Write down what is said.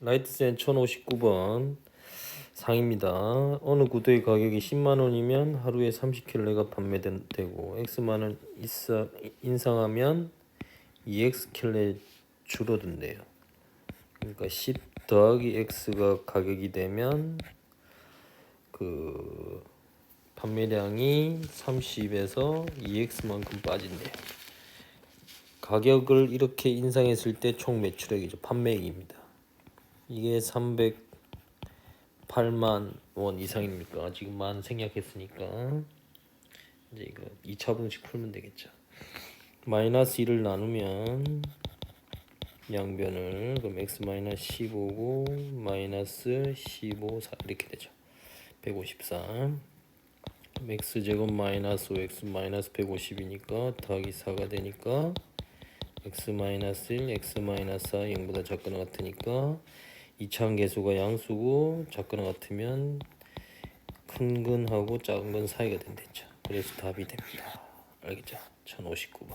라이트센 1059번 상입니다. 어느 구두의 가격이 10만 원이면 하루에 30킬레가 판매되고 있어, 인상하면 2X 킬레 줄어든대요. 그러니까 10 더하기 X가 가격이 되면 그 판매량이 30에서 2X만큼 빠진대요. 가격을 이렇게 인상했을 때 총 매출액이죠. 판매액입니다. 이게 308만 원 이상입니까? 지금 만 생략했으니까 이제 이거 2차 분식 풀면 되겠죠. 마이너스 1을 나누면 양변을 그럼 x 마이너스 15고 마이너스 15 4 이렇게 되죠. 153 그럼 x 제곱 마이너스 5 x 마이너스 150이니까 더하기 4가 되니까 x 마이너스 1 x 마이너스 4 0보다 작거나 같으니까 이차항 계수가 양수고 작거나 같으면 큰 근하고 작은 근 사이가 된댔죠. 그래서 답이 됩니다. 알겠죠? 1059번.